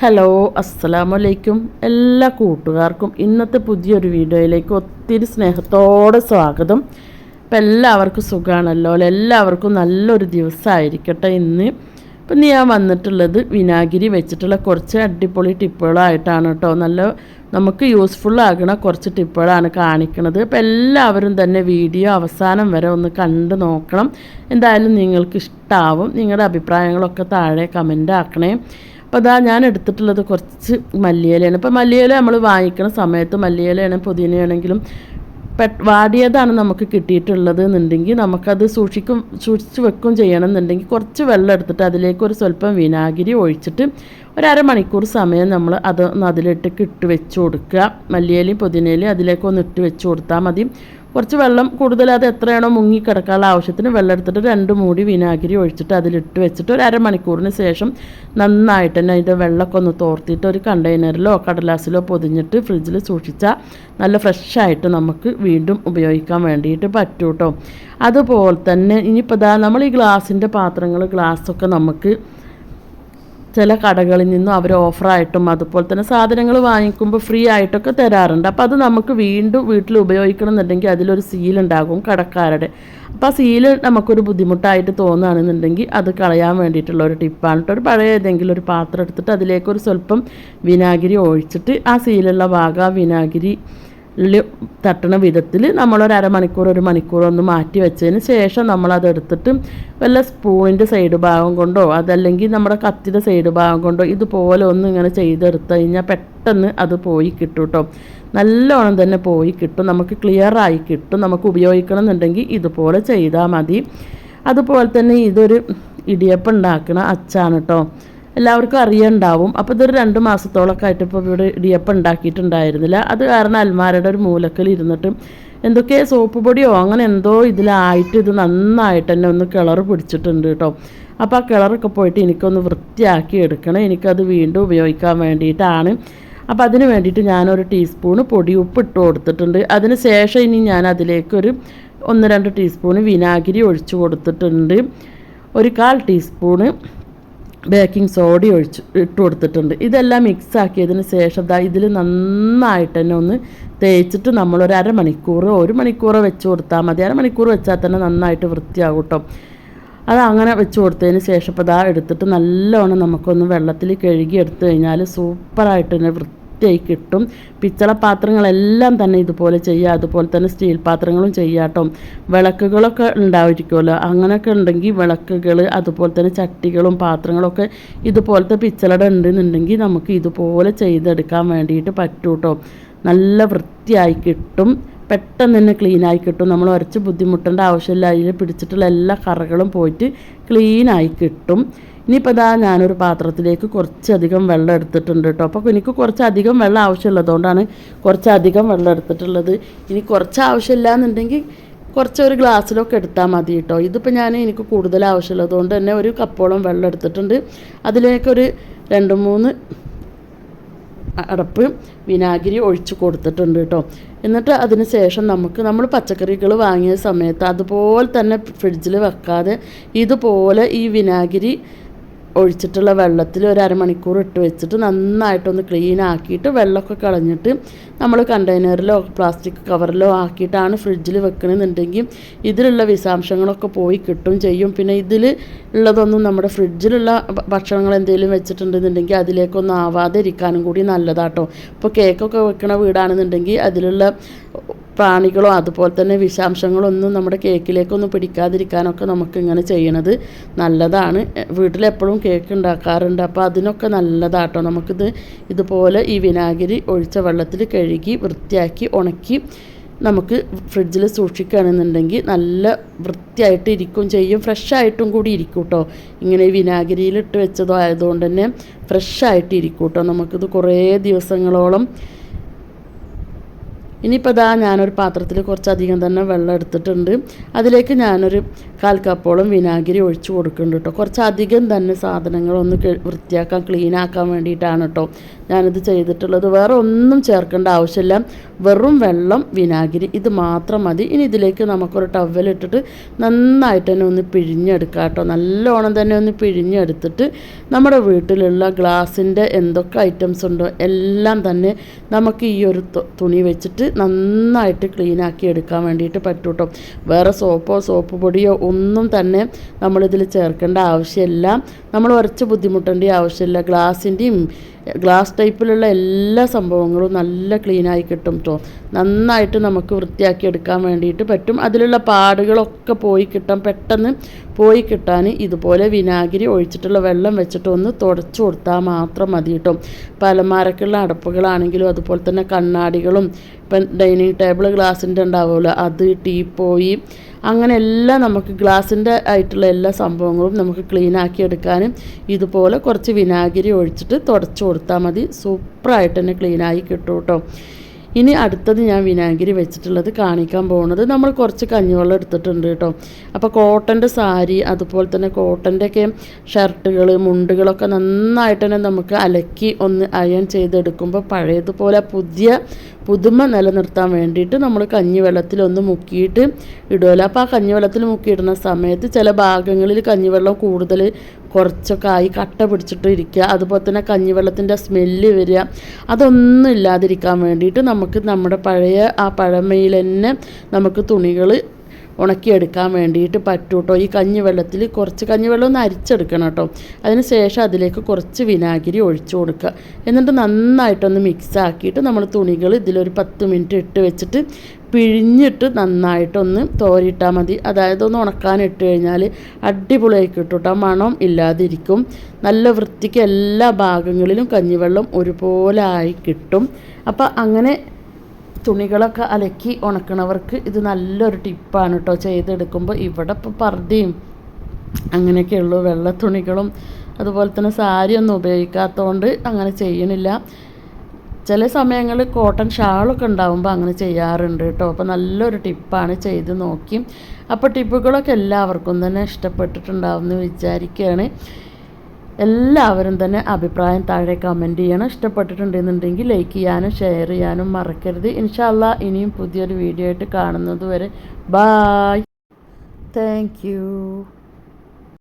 Hello അസ്സലാമലൈക്കും. എല്ലാ കൂട്ടുകാർക്കും ഇന്നത്തെ പുതിയൊരു വീഡിയോയിലേക്ക് ഒത്തിരി സ്നേഹത്തോടെ സ്വാഗതം. ഇപ്പം എല്ലാവർക്കും സുഖമാണല്ലോ എല്ലാവർക്കും നല്ലൊരു ദിവസമായിരിക്കട്ടെ ഇന്ന്. ഇപ്പം ഞാൻ വന്നിട്ടുള്ളത് വിനാഗിരി വെച്ചിട്ടുള്ള കുറച്ച് അടിപൊളി ടിപ്പുകളായിട്ടാണ് കേട്ടോ. നല്ല നമുക്ക് യൂസ്ഫുൾ ആകണ കുറച്ച് ടിപ്പുകളാണ് കാണിക്കുന്നത് അപ്പോൾ എല്ലാവരും തന്നെ വീഡിയോ അവസാനം വരെ ഒന്ന് കണ്ട് നോക്കണം. എന്തായാലും നിങ്ങൾക്ക് ഇഷ്ടാവും. നിങ്ങളുടെ അഭിപ്രായങ്ങളൊക്കെ താഴെ കമന്റ് ആക്കണേ. അപ്പോൾ അതാ ഞാൻ എടുത്തിട്ടുള്ളത് കുറച്ച് മല്ലിയിലയാണ്. ഇപ്പോൾ മല്ലിയില നമ്മൾ വാങ്ങിക്കുന്ന സമയത്ത് മല്ലിയിലയാണ് പുതിനയാണെങ്കിലും പെ വാടിയതാണ് നമുക്ക് കിട്ടിയിട്ടുള്ളത് എന്നുണ്ടെങ്കിൽ നമുക്കത് സൂക്ഷിക്കും സൂക്ഷിച്ച് വെക്കും ചെയ്യണമെന്നുണ്ടെങ്കിൽ കുറച്ച് വെള്ളം എടുത്തിട്ട് അതിലേക്ക് ഒരു സ്വല്പം വിനാഗിരി ഒഴിച്ചിട്ട് ഒരു അരമണിക്കൂർ സമയം നമ്മൾ അത് അതിലിട്ട് ഇട്ട് വെച്ച് കൊടുക്കുക. മല്ലിയിലയും പുതിനയിലയും അതിലേക്ക് ഒന്ന് ഇട്ട് വെച്ച് കൊടുത്താൽ മതി. കുറച്ച് വെള്ളം കൂടുതൽ അത് എത്രയാണോ മുങ്ങി കിടക്കാനുള്ള ആവശ്യത്തിന് വെള്ളം എടുത്തിട്ട് രണ്ട് മൂടി വിനാഗിരി ഒഴിച്ചിട്ട് അതിലിട്ട് വെച്ചിട്ട് ഒരു അരമണിക്കൂറിന് ശേഷം നന്നായിട്ട് തന്നെ അതിന്റെ വെള്ളമൊക്കെ ഒന്ന് തോർത്തിയിട്ട് ഒരു കണ്ടെയ്നറിലോ കടലാസിലോ പൊതിഞ്ഞിട്ട് ഫ്രിഡ്ജിൽ സൂക്ഷിച്ചാൽ നല്ല ഫ്രഷായിട്ട് നമുക്ക് വീണ്ടും ഉപയോഗിക്കാൻ വേണ്ടിയിട്ട് പറ്റും കേട്ടോ അതുപോലെ തന്നെ ഇനിയിപ്പോൾ നമ്മൾ ഈ ഗ്ലാസിന്റെ പാത്രങ്ങൾ ഗ്ലാസ്സൊക്കെ നമുക്ക് ചില കടകളിൽ നിന്നും അവർ ഓഫറായിട്ടും അതുപോലെ തന്നെ സാധനങ്ങൾ വാങ്ങിക്കുമ്പോൾ ഫ്രീ ആയിട്ടൊക്കെ തരാറുണ്ട്. അപ്പോൾ അത് നമുക്ക് വീണ്ടും വീട്ടിൽ ഉപയോഗിക്കണം എന്നുണ്ടെങ്കിൽ അതിലൊരു സീലുണ്ടാകും കടക്കാരുടെ. അപ്പോൾ ആ സീൽ നമുക്കൊരു ബുദ്ധിമുട്ടായിട്ട് തോന്നുകയാണെന്നുണ്ടെങ്കിൽ അത് കളയാൻ വേണ്ടിയിട്ടുള്ള ഒരു ടിപ്പാണ് കേട്ടോ. ഒരു പഴയ ഏതെങ്കിലും ഒരു പാത്രം എടുത്തിട്ട് അതിലേക്ക് ഒരു സ്വല്പം വിനാഗിരി ഒഴിച്ചിട്ട് ആ സീലുള്ള ഭാഗം വിനാഗിരി തട്ടണ വിധത്തിൽ നമ്മളൊരു അരമണിക്കൂർ ഒരു മണിക്കൂർ ഒന്ന് മാറ്റി വെച്ചതിന് ശേഷം നമ്മളത് എടുത്തിട്ട് വല്ല സ്പൂണിന്റെ സൈഡ് ഭാഗം കൊണ്ടോ അതല്ലെങ്കിൽ നമ്മുടെ കത്തിയുടെ സൈഡ് ഭാഗം കൊണ്ടോ ഇതുപോലെ ഒന്ന് ഇങ്ങനെ ചെയ്തെടുത്ത് കഴിഞ്ഞാൽ പെട്ടെന്ന് അത് പോയി കിട്ടും കേട്ടോ നല്ലോണം തന്നെ പോയി കിട്ടും. നമുക്ക് ക്ലിയർ ആയി കിട്ടും. നമുക്ക് ഉപയോഗിക്കണം എന്നുണ്ടെങ്കിൽ ഇതുപോലെ ചെയ്താൽ മതി. അതുപോലെ തന്നെ ഇതൊരു ഇടിയപ്പം ഉണ്ടാക്കണ അച്ചാണ് കേട്ടോ എല്ലാവർക്കും അറിയണ്ടാവും. അപ്പോൾ ഇതൊരു രണ്ട് മാസത്തോളൊക്കെ ആയിട്ട് ഇപ്പോൾ ഇവിടെ ഇടിയപ്പം ഉണ്ടാക്കിയിട്ടുണ്ടായിരുന്നില്ല. അത് കാരണം അൽമാരയുടെ ഒരു മൂലക്കൽ ഇരുന്നിട്ട് എന്തൊക്കെ സോപ്പ് പൊടിയോ അങ്ങനെ എന്തോ ഇതിലായിട്ട് ഇത് നന്നായിട്ട് തന്നെ ഒന്ന് കിളർ പിടിച്ചിട്ടുണ്ട് കേട്ടോ. അപ്പോൾ ആ കിളറൊക്കെ പോയിട്ട് എനിക്കൊന്ന് വൃത്തിയാക്കി എടുക്കണം. എനിക്കത് വീണ്ടും ഉപയോഗിക്കാൻ വേണ്ടിയിട്ടാണ്. അപ്പോൾ അതിന് വേണ്ടിയിട്ട് ഞാനൊരു ടീസ്പൂണ് പൊടി ഉപ്പ് ഇട്ട് കൊടുത്തിട്ടുണ്ട്. അതിന് ശേഷം ഇനി ഞാൻ അതിലേക്കൊരു ഒന്ന് രണ്ട് ടീസ്പൂണ് വിനാഗിരി ഒഴിച്ചു കൊടുത്തിട്ടുണ്ട്. ഒരു കാൽ ടീസ്പൂണ് ബേക്കിംഗ് സോഡ ഒഴിച്ച് ഇട്ട് കൊടുത്തിട്ടുണ്ട്. ഇതെല്ലാം മിക്സ് ആക്കിയതിന് ശേഷം ദാ ഇതിൽ നന്നായിട്ട് തന്നെ ഒന്ന് തേച്ചിട്ട് നമ്മളൊരു അരമണിക്കൂർ ഒരു മണിക്കൂറോ വെച്ച് കൊടുത്താൽ മതി. അരമണിക്കൂർ വെച്ചാൽ തന്നെ നന്നായിട്ട് വൃത്തിയാകും കേട്ടോ. അത് അങ്ങനെ വെച്ച് കൊടുത്തതിന് ശേഷം ഇപ്പോൾ ഇതാ എടുത്തിട്ട് നല്ലോണം നമുക്കൊന്ന് വെള്ളത്തിൽ കഴുകി എടുത്തു കഴിഞ്ഞാൽ സൂപ്പറായിട്ട് തന്നെ വൃത്തിയായി കിട്ടും. പിച്ചള പാത്രങ്ങളെല്ലാം തന്നെ ഇതുപോലെ ചെയ്യുക അതുപോലെ തന്നെ സ്റ്റീൽ പാത്രങ്ങളും ചെയ്യാട്ടോ. വിളക്കുകളൊക്കെ ഉണ്ടായിരിക്കുമല്ലോ. അങ്ങനെയൊക്കെ ഉണ്ടെങ്കിൽ വിളക്കുകൾ അതുപോലെ തന്നെ ചട്ടികളും പാത്രങ്ങളൊക്കെ ഇതുപോലത്തെ പിച്ചളട ഉണ്ടെന്നുണ്ടെങ്കിൽ നമുക്ക് ഇതുപോലെ ചെയ്തെടുക്കാൻ വേണ്ടിയിട്ട് പറ്റൂ കേട്ടോ നല്ല വൃത്തിയായി കിട്ടും. പെട്ടെന്ന് തന്നെ ക്ലീനായി കിട്ടും. നമ്മൾ ഉരച്ച് ബുദ്ധിമുട്ടേണ്ട ആവശ്യമില്ല. അതിൽ പിടിച്ചിട്ടുള്ള എല്ലാ കറകളും പോയിട്ട് ക്ലീനായി കിട്ടും. ഇനിയിപ്പോൾ ഇതാ ഞാനൊരു പാത്രത്തിലേക്ക് കുറച്ചധികം വെള്ളം എടുത്തിട്ടുണ്ട് കേട്ടോ അപ്പോൾ എനിക്ക് കുറച്ചധികം വെള്ളം ആവശ്യമുള്ളതുകൊണ്ടാണ് കുറച്ചധികം വെള്ളം എടുത്തിട്ടുള്ളത്. ഇനി കുറച്ച് ആവശ്യമില്ല എന്നുണ്ടെങ്കിൽ കുറച്ച് ഒരു ഗ്ലാസ്സിലൊക്കെ എടുത്താൽ മതി കേട്ടോ ഇതിപ്പോൾ ഞാൻ എനിക്ക് കൂടുതൽ ആവശ്യമുള്ളതുകൊണ്ട് തന്നെ ഒരു കപ്പോളം വെള്ളം എടുത്തിട്ടുണ്ട്. അതിലേക്കൊരു രണ്ട് മൂന്ന് അടപ്പ് വിനാഗിരി ഒഴിച്ച് കൊടുത്തിട്ടുണ്ട് കേട്ടോ എന്നിട്ട് അതിന് ശേഷം നമുക്ക് നമ്മൾ പച്ചക്കറികൾ വാങ്ങിയ സമയത്ത് അതുപോലെ തന്നെ ഫ്രിഡ്ജിൽ വെക്കാതെ ഇതുപോലെ ഈ വിനാഗിരി ഒഴിച്ചിട്ടുള്ള വെള്ളത്തിൽ ഒരു അരമണിക്കൂർ ഇട്ട് വെച്ചിട്ട് നന്നായിട്ടൊന്ന് ക്ലീൻ ആക്കിയിട്ട് വെള്ളമൊക്കെ കളഞ്ഞിട്ട് നമ്മൾ കണ്ടെയ്നറിലോ പ്ലാസ്റ്റിക് കവറിലോ ആക്കിയിട്ടാണ് ഫ്രിഡ്ജിൽ വെക്കണമെന്നുണ്ടെങ്കിൽ ഇതിലുള്ള വിഷാംശങ്ങളൊക്കെ പോയി കിട്ടും ചെയ്യും. പിന്നെ ഇതിൽ ഉള്ളതൊന്നും നമ്മുടെ ഫ്രിഡ്ജിലുള്ള ഭക്ഷണങ്ങൾ എന്തെങ്കിലും വെച്ചിട്ടുണ്ടെന്നുണ്ടെങ്കിൽ അതിലേക്കൊന്നും ആവാതെ ഇരിക്കാനും കൂടി നല്ലതാട്ടോ. ഇപ്പോൾ കേക്കൊക്കെ വെക്കണ വീടാണെന്നുണ്ടെങ്കിൽ അതിലുള്ള പ്രാണികളോ അതുപോലെ തന്നെ വിഷാംശങ്ങളോ ഒന്നും നമ്മുടെ കേക്കിലേക്കൊന്നും പിടിക്കാതിരിക്കാനൊക്കെ നമുക്ക് ഇങ്ങനെ ചെയ്യണത് നല്ലതാണ്. വീട്ടിലെപ്പോഴും കേക്ക് ഉണ്ടാക്കാറുണ്ട്. അപ്പോൾ അതിനൊക്കെ നല്ലതാട്ടോ. നമുക്കിത് ഇതുപോലെ ഈ വിനാഗിരി ഒഴിച്ച വെള്ളത്തിൽ കഴുകി വൃത്തിയാക്കി ഉണക്കി നമുക്ക് ഫ്രിഡ്ജിൽ സൂക്ഷിക്കുകയാണെന്നുണ്ടെങ്കിൽ നല്ല വൃത്തിയായിട്ട് ഇരിക്കും ചെയ്യും. ഫ്രഷായിട്ടും കൂടി ഇരിക്കും കേട്ടോ ഇങ്ങനെ വിനാഗിരിയിലിട്ട് വെച്ചതോ ആയതുകൊണ്ട് തന്നെ ഫ്രഷായിട്ട് ഇരിക്കും കേട്ടോ നമുക്കിത് കുറേ ദിവസങ്ങളോളം ഇനിയിപ്പോൾ ഇതാ ഞാനൊരു പാത്രത്തിൽ കുറച്ചധികം തന്നെ വെള്ളം എടുത്തിട്ടുണ്ട്. അതിലേക്ക് ഞാനൊരു കാൽ കപ്പോളം വിനാഗിരി ഒഴിച്ച് കൊടുക്കുന്നുണ്ട് കേട്ടോ കുറച്ചധികം തന്നെ സാധനങ്ങളൊന്ന് വൃത്തിയാക്കാൻ ക്ലീൻ ആക്കാൻ വേണ്ടിയിട്ടാണ് കേട്ടോ ഞാനിത് ചെയ്തിട്ടുള്ളത്. വേറെ ഒന്നും ചേർക്കേണ്ട ആവശ്യമില്ല. വെറും വെള്ളം വിനാഗിരി ഇത് മാത്രം മതി. ഇനി ഇതിലേക്ക് നമുക്കൊരു ടവലിട്ടിട്ട് നന്നായിട്ട് തന്നെ ഒന്ന് പിഴിഞ്ഞെടുക്കാം കേട്ടോ നല്ലോണം തന്നെ ഒന്ന് പിഴിഞ്ഞെടുത്തിട്ട് നമ്മുടെ വീട്ടിലുള്ള ഗ്ലാസിന്റെ എന്തൊക്കെ ഐറ്റംസ് ഉണ്ടോ എല്ലാം തന്നെ നമുക്ക് ഈ ഒരു തുണി വെച്ചിട്ട് നന്നായിട്ട് ക്ലീൻ ആക്കി എടുക്കാൻ വേണ്ടിയിട്ട് പറ്റും കേട്ടോ വേറെ സോപ്പോ സോപ്പ് പൊടിയോ ഒന്നും തന്നെ നമ്മളിതിൽ ചേർക്കേണ്ട ആവശ്യമില്ല. നമ്മൾ ഉരച്ച് ബുദ്ധിമുട്ടേണ്ട ആവശ്യമില്ല. ഗ്ലാസിന്റെയും ഗ്ലാസ് ടൈപ്പിലുള്ള എല്ലാ സംഭവങ്ങളും നല്ല ക്ലീനായി കിട്ടും കേട്ടോ നന്നായിട്ട് നമുക്ക് വൃത്തിയാക്കി എടുക്കാൻ വേണ്ടിയിട്ട് പറ്റും. അതിലുള്ള പാടുകളൊക്കെ പോയി കിട്ടാൻ പെട്ടെന്ന് പോയി കിട്ടാൻ ഇതുപോലെ വിനാഗിരി ഒഴിച്ചിട്ടുള്ള വെള്ളം വെച്ചിട്ട് ഒന്ന് തുടച്ചു കൊടുത്താൽ മാത്രം മതി കേട്ടോ പലമാരക്കുള്ള അടപ്പുകളാണെങ്കിലും അതുപോലെ തന്നെ കണ്ണാടികളും ഇപ്പം ഡൈനിങ് ടേബിൾ ഗ്ലാസിന്റെ ഉണ്ടാവുമല്ലോ അത് ടീപ്പോയി അങ്ങനെ എല്ലാം നമുക്ക് ഗ്ലാസിന്റെ ആയിട്ടുള്ള എല്ലാ സംഭവങ്ങളും നമുക്ക് ക്ലീൻ ആക്കി എടുക്കാനും ഇതുപോലെ കുറച്ച് വിനാഗിരി ഒഴിച്ചിട്ട് തുടച്ചു കൊടുത്താൽ മതി. സൂപ്പറായിട്ട് തന്നെ ക്ലീനായി കിട്ടും കേട്ടോ. ഇനി അടുത്തത് ഞാൻ വിനാഗിരി വെച്ചിട്ടുള്ളത് കാണിക്കാൻ പോകുന്നത് നമ്മൾ കുറച്ച് കഞ്ഞിവെള്ളം എടുത്തിട്ടുണ്ട് കേട്ടോ. അപ്പോൾ കോട്ടന്റെ സാരി അതുപോലെ തന്നെ കോട്ടന്റെയൊക്കെ ഷർട്ടുകൾ മുണ്ടുകളൊക്കെ നന്നായിട്ട് തന്നെ നമുക്ക് അലക്കി ഒന്ന് അയൺ ചെയ്തെടുക്കുമ്പോൾ പഴയതുപോലെ പുതിയ പുതുമ നിലനിർത്താൻ വേണ്ടിയിട്ട് നമ്മൾ കഞ്ഞിവെള്ളത്തിൽ ഒന്ന് മുക്കിയിട്ട് ഇടുമല്ലോ അപ്പോൾ ആ കഞ്ഞിവെള്ളത്തിൽ മുക്കിയിടുന്ന സമയത്ത് ചില ഭാഗങ്ങളിൽ കഞ്ഞിവെള്ളം കൂടുതൽ കുറച്ചൊക്കെ ആയി കട്ട പിടിച്ചിട്ട് ഇരിക്കുക. അതുപോലെ തന്നെ കഞ്ഞിവെള്ളത്തിന്റെ സ്മെല്ല് വരിക. അതൊന്നും ഇല്ലാതിരിക്കാൻ വേണ്ടിയിട്ട് നമുക്ക് നമ്മുടെ പഴയ ആ പഴമയിൽ തന്നെ നമുക്ക് തുണികൾ ഉണക്കിയെടുക്കാൻ വേണ്ടിയിട്ട് പറ്റും കേട്ടോ ഈ കഞ്ഞിവെള്ളത്തിൽ കുറച്ച് കഞ്ഞിവെള്ളം ഒന്ന് അരിച്ചെടുക്കണം കേട്ടോ അതിന് ശേഷം അതിലേക്ക് കുറച്ച് വിനാഗിരി ഒഴിച്ചു കൊടുക്കുക. എന്നിട്ട് നന്നായിട്ടൊന്ന് മിക്സ് ആക്കിയിട്ട് നമ്മൾ തുണികൾ ഇതിലൊരു പത്ത് മിനിറ്റ് ഇട്ട് വെച്ചിട്ട് പിഴിഞ്ഞിട്ട് നന്നായിട്ടൊന്ന് തോരിയിട്ടാൽ മതി. അതായത് ഒന്ന് ഉണക്കാനിട്ട് കഴിഞ്ഞാൽ അടിപൊളിയായി കിട്ടും. കേട്ടോ മണം ഇല്ലാതിരിക്കും. നല്ല വൃത്തിക്ക് എല്ലാ ഭാഗങ്ങളിലും കഞ്ഞിവെള്ളം ഒരുപോലെ ആയി കിട്ടും. അപ്പോൾ അങ്ങനെ തുണികളൊക്കെ അലക്കി ഉണക്കണവർക്ക് ഇത് നല്ലൊരു ടിപ്പാണ് കേട്ടോ. ചെയ്തെടുക്കുമ്പോൾ ഇവിടെ ഇപ്പോൾ പർദ്ദയും അങ്ങനെയൊക്കെയുള്ളൂ. വെള്ള തുണികളും അതുപോലെ തന്നെ സാരിയൊന്നും ഉപയോഗിക്കാത്തതുകൊണ്ട് അങ്ങനെ ചെയ്യണില്ല. ചില സമയങ്ങളിൽ കോട്ടൺ ഷാളൊക്കെ ഉണ്ടാകുമ്പോൾ അങ്ങനെ ചെയ്യാറുണ്ട് കേട്ടോ. അപ്പോൾ നല്ലൊരു ടിപ്പാണ് ചെയ്ത് നോക്കി. അപ്പോൾ ടിപ്പുകളൊക്കെ എല്ലാവർക്കും തന്നെ ഇഷ്ടപ്പെട്ടിട്ടുണ്ടാവും എന്ന് വിചാരിക്കുകയാണ്. എല്ലാവരും തന്നെ അഭിപ്രായം താഴെ കമന്റ് ചെയ്യണം. ഇഷ്ടപ്പെട്ടിട്ടുണ്ടെന്നുണ്ടെങ്കിൽ ലൈക്ക് ചെയ്യാനും ഷെയർ ചെയ്യാനും മറക്കരുത്. ഇൻഷാല്ല ഇനിയും പുതിയൊരു വീഡിയോ ആയിട്ട് കാണുന്നത് വരെ. Bye thank